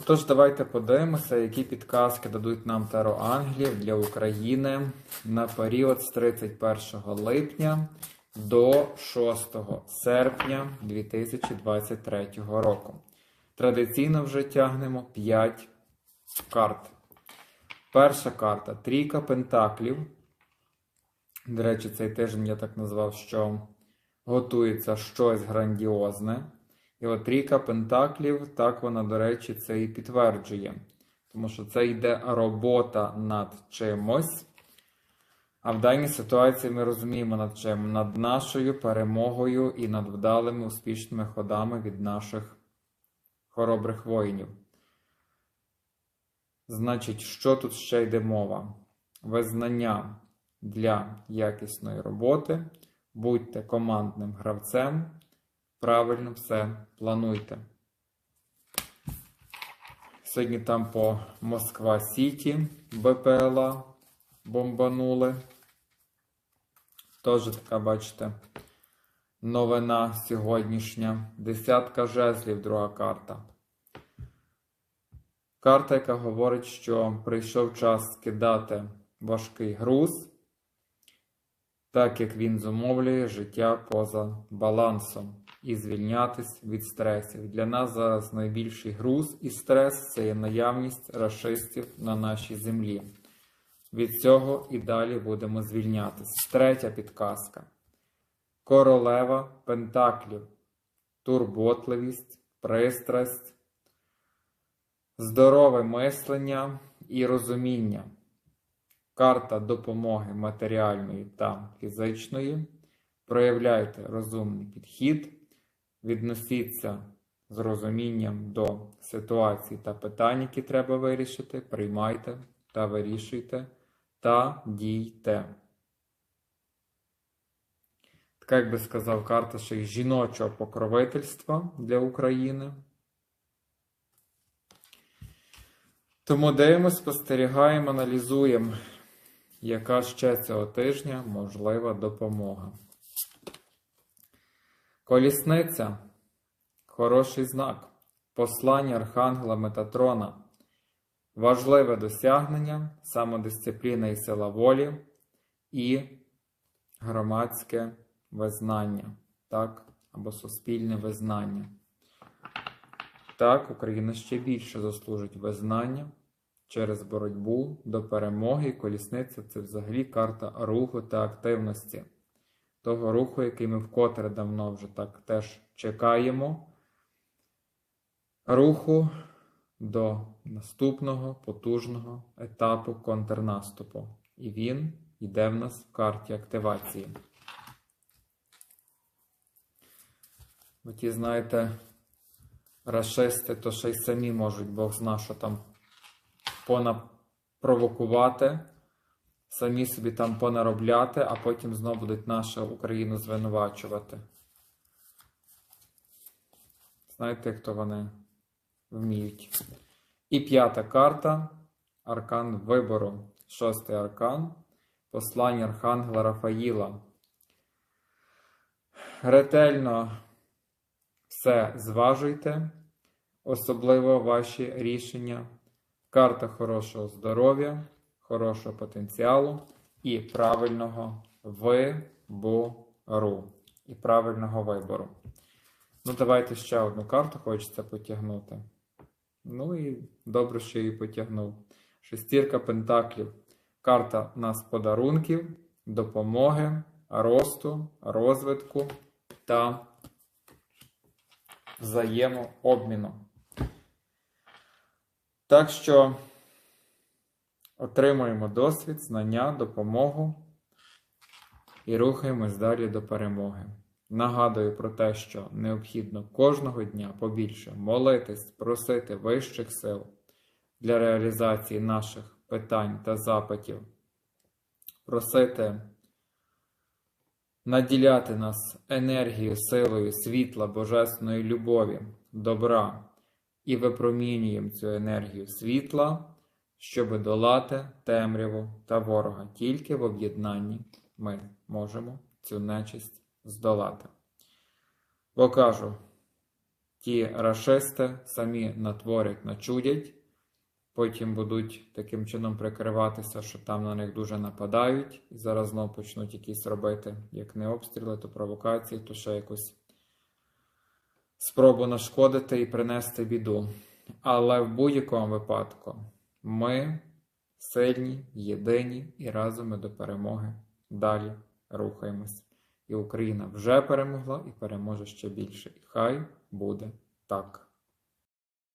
Отож, давайте подивимося, які підказки дадуть нам Таро Ангелів для України на період з 31 липня до 6 серпня 2023 року. Традиційно вже тягнемо 5 карт. Перша карта трійка пентаклів. До речі, цей тиждень я так назвав, що готується щось грандіозне. І от трійка пентаклів, так вона, до речі, це і підтверджує. Тому що це йде робота над чимось. А в даній ситуації ми розуміємо над чим? Над нашою перемогою і над вдалими успішними ходами від наших хоробрих воїнів. Значить, що тут ще йде мова? Визнання для якісної роботи. Будьте командним гравцем. Правильно все плануйте. Сьогодні там по Москва Сіті БПЛА бомбанули. Теж така, бачите, новина сьогоднішня. Десятка жезлів, друга карта. Карта, яка говорить, що прийшов час скидати важкий груз, так як він зумовлює життя поза балансом і звільнятись від стресів. Для нас зараз найбільший груз і стрес це є наявність расистів на нашій землі. Від цього і далі будемо звільнятись. Третя підказка. Королева Пентаклів. Турботливість, пристрасть, здорове мислення і розуміння. Карта допомоги матеріальної та фізичної. Проявляйте розумний підхід, відносіться з розумінням до ситуацій та питань, які треба вирішити. Приймайте та вирішуйте та дійте. Така, як би сказав, карта ще й жіночого покровительства для України. Тому дивимося, спостерігаємо, аналізуємо, яка ще цього тижня можлива допомога. Колісниця хороший знак. Послання Архангела Метатрона. Важливе досягнення, самодисципліна і сила волі і громадське визнання, так, або суспільне визнання. Так, Україна ще більше заслужить визнання через боротьбу до перемоги. Колісниця це взагалі карта руху та активності. Того руху, який ми вкотре давно вже так теж чекаємо. Руху до наступного потужного етапу контрнаступу. І він йде в нас в карті активації. Бо ті, знаєте, расисти, то ще й самі можуть, Бог зна, що там понапровокувати, самі собі там понаробляти, а потім знову будуть нашу Україну звинувачувати. Знаєте, хто вони вміють? І п'ята карта аркан вибору. Шостий аркан. Послання Архангела Рафаїла. Ретельно все зважуйте, особливо ваші рішення. Карта хорошого здоров'я, хорошого потенціалу і правильного вибору. І правильного вибору. Ну, давайте ще одну карту хочеться потягнути. Ну і добре, що її потягнув. Шестірка Пентаклів. Карта нас подарунків, допомоги, росту, розвитку та взаємообміну. Так що отримуємо досвід, знання, допомогу і рухаємось далі до перемоги. Нагадую про те, що необхідно кожного дня побільше молитись, просити вищих сил для реалізації наших питань та запитів, просити наділяти нас енергією, силою, світла, божественної любові, добра і випромінюємо цю енергію світла, щоб долати темряву та ворога. Тільки в об'єднанні ми можемо цю нечисть здолати. Бо кажу, ті рашисти самі натворять, начудять, потім будуть таким чином прикриватися, що там на них дуже нападають, і зараз знову почнуть якісь робити, як не обстріли, то провокації, то ще якусь спробу нашкодити і принести біду. Але в будь-якому випадку ми сильні, єдині і разом ми до перемоги далі рухаємось. І Україна вже перемогла і переможе ще більше. І хай буде так.